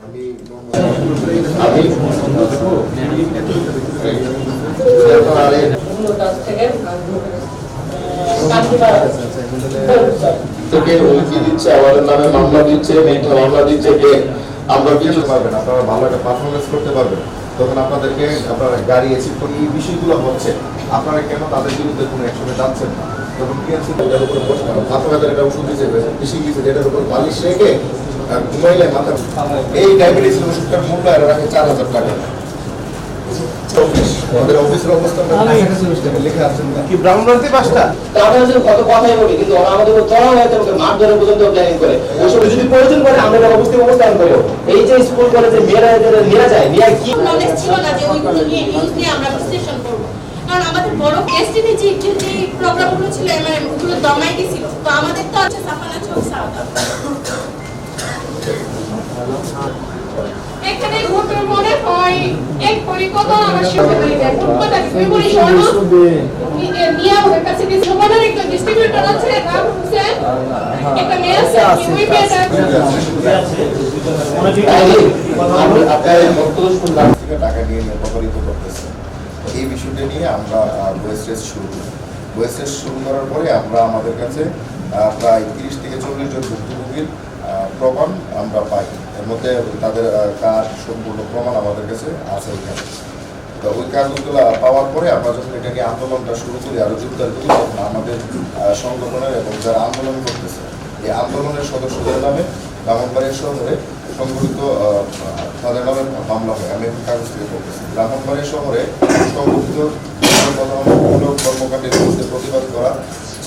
আমি থেকে হুমকি দিচ্ছে? আমাদের নামে মামলা দিচ্ছে মিথ্যা মামলা দিচ্ছে যে আমরা কিছু কিছু পারবেন আপনারা ভালো একটা পারফরমেন্স করতে পারবেন। তখন আপনাদেরকে আপনারা গাড়ি এসি করে এই বিষয়গুলো হচ্ছে, আপনারা কেন তাদের বিরুদ্ধে কোনো একসঙ্গে যাচ্ছেন না? তখন কি আছে এটার উপর বসে মাথা ব্যথার একটা ওষুধ হিসেবে বেশি কিছু যেটার উপর বালিশ রেখে ঘুমাইলে মাথা এই ডায়াবেটিস ওষুধটার মূল্য এরা রাখে চার হাজার টাকা। আমাদের অফিসের অবস্থা লেখা আছে কি ব্রাহ্মণবাড়িতে পাঁচটা তাদের জন্য কত কথাই বলি কিন্তু ওরা আমাদের উপর চড়াও হয়ে যাবে মারধরের পর্যন্ত প্ল্যানিং করে ওই সময় যদি প্রয়োজন পড়ে আমরা অবস্থিত অবস্থান করব এই যে স্কুল কলেজে মেয়েরা এদের নিয়ে যায় নিয়ে কি নলেজ ছিল না যে ওইগুলো নিয়ে নিউজ নিয়ে আমরা বিশ্লেষণ করব কারণ আমাদের বড় ডেস্টিনি যে যে প্রোগ্রামগুলো ছিল এমআরএম ওগুলো দমাই দিয়েছিল তো আমাদের তো আছে সাফানা চোখ সাউদা এখানে ভোটের মনে হয় এক আমার সাথে হয়ে যায় শর্মা নিয়ে আমাদের কাছে যে সমানের একটা ডিস্ট্রিবিউটর আছে নাম হোসেন একটা মেয়ে আছে ওই মেয়েটা তাইলে আপনার এই বক্তব্য শুনলাম থেকে টাকা নিয়ে অপহরিত করতেছে এই বিষয়টা নিয়ে আমরা ওয়েস্ট রেস শুরু করি ওয়েস্ট রেস শুরু করার পরে আমরা আমাদের কাছে প্রায় তিরিশ থেকে চল্লিশ জন ভুক্তভোগীর প্রমাণ আমরা পাই। এর মধ্যে তাদের কাজ সম্পূর্ণ প্রমাণ আমাদের কাছে আছে এখানে। তো ওই কাজগুলো পাওয়ার পরে আমরা যখন এটা নিয়ে আন্দোলনটা শুরু করি আরও জোরদার করি, তখন আমাদের সংগঠনের এবং যারা আন্দোলন করতেছে, এই আন্দোলনের সদস্যদের নামে ব্রাহ্মণবাড়িয়া শহরে সংগঠিত তাদের নামে মামলা হয়। আমি এখন কাগজ থেকে বলতেছি। ব্রাহ্মণবাড়িয়া শহরে সংগঠিত কর্মকাণ্ডের বিরুদ্ধে প্রতিবাদ করা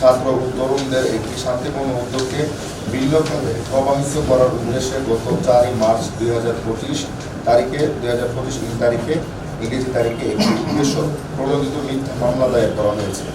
ছাত্র ও তরুণদের একটি শান্তিপূর্ণ উদ্যোগকে বিল্লভাবে প্রবাহিত করার উদ্দেশ্যে গত চারই মার্চ দুই হাজার পঁচিশ তারিখে, দুই হাজার পঁচিশ তারিখে, ইংরেজি তারিখে একটি উদ্দেশ্য প্রণোদিত মিথ্যা মামলা দায়ের করা হয়েছে।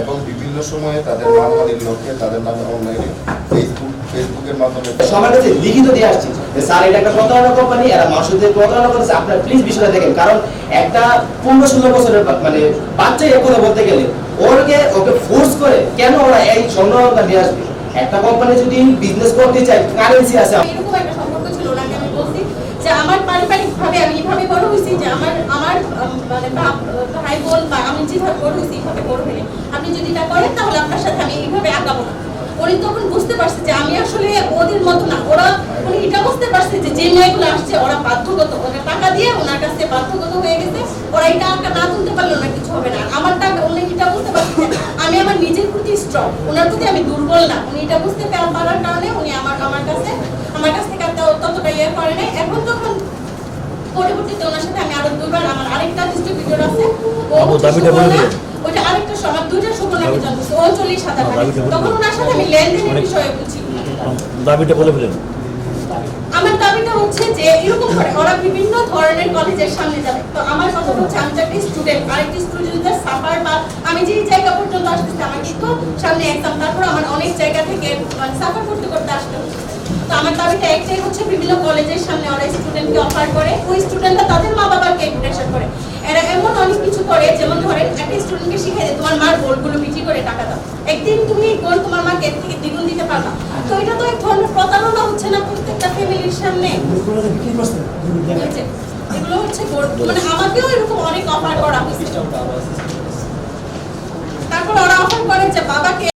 এবং বিভিন্ন সময়ে তাদের মানহানির লক্ষ্যে তাদের নামে অনলাইনে ফেসবুক ফেসবুকের মাধ্যমে সবার কাছে লিখিত দিয়ে আসছি যে স্যার এটা একটা প্রতারণা কোম্পানি এরা মানুষদের প্রতারণা করেছে আপনারা প্লিজ বিষয়টা দেখেন কারণ একটা পনেরো ষোলো বছরের মানে বাচ্চা এ কথা বলতে গেলে ওরকে ওকে ফোর্স করে কেন ওরা এই স্বর্ণরত্না নিয়ে আসবে? একটা কোম্পানি যদি বিজনেস করতে চায় কারেন্সি আছে। এরকম একটা সম্পর্ক ছিল ওনাকে আমি বলছি যে আমার পারিবারিক ভাবে আমি এইভাবে বড় হয়েছি যে আমার আমার মানে বাপ- ভাই বোন বা আমি যেভাবে বড় হয়েছি এইভাবে বড় হইনি আপনি যদি এটা করেন তাহলে আপনার সাথে আমি এইভাবে আগাবো না। উনি তখন বুঝতে পারছে যে আমি আসলে ওদের মতো না। ওরা উনি এটা বুঝতে পারছে যে যে মেয়েগুলো আসছে ওরা বাধ্যগত। ওদের টাকা দিয়ে ওনার কাছে বাধ্যগত হয়ে গেছে। ওরা এই টাকা না তুলতে পারলে ওনার কিছু হবে না। আমার টাকা উনি এটা বুঝতে পারছে আমি আমার নিজের প্রতি স্ট্রং ওনার প্রতি আমি দুর্বল না। উনি এটা বুঝতে পারার কারণে উনি আমার আমার কাছে আমার কাছ থেকে ততটা ইয়ে করে নাই। এখন তখন পরবর্তীতে ওনার সাথে আমি আরও দুবার আমার আরেকটা ডিস্ট্রিবিউটর আছে ও দাবিটা বলে ওইটা আরেকটা সমাজ দুইটা সুবর্ণাকে জানতেছে? ও চল্লিশ হাজার টাকা তখন ওনার সাথে আমি লেনদেনের বিষয়ে বুঝি দাবিটা বলে ফেলেন। আমার দাবিটা হচ্ছে যে এরকম করে ওরা বিভিন্ন ধরনের কলেজের সামনে যাবে। তো আমার কথা হচ্ছে আমি একটা স্টুডেন্ট আরেকটি স্টুডেন্টদের সাফার বা আমি যেই জায়গা পর্যন্ত আসতেছি আমার কিন্তু সামনে এক্সাম তারপর আমার অনেক জায়গা থেকে মানে সাফার করতে করতে আসতে হচ্ছে। তো আমার দাবিটা একটাই হচ্ছে বিভিন্ন কলেজের সামনে ওরা স্টুডেন্টকে অফার করে ওই তাদের মা বাবাকে প্রেশার করে এরা এমন অনেক কিছু করে যেমন একটা স্টুডেন্টকে শিখাই দেয় তোমার মার গোলগুলো বিক্রি করে টাকা দাও। একদিন তুমি গোল তোমার মাকে এর থেকে দ্বিগুণ দিতে পারবা। তো এটা তো এক ধরনের প্রতারণা হচ্ছে না প্রত্যেকটা ফ্যামিলির সামনে? এগুলো হচ্ছে মানে আমাকেও এরকম অনেক অফার করা হয়েছে। তারপর ওরা অফার করে যে বাবাকে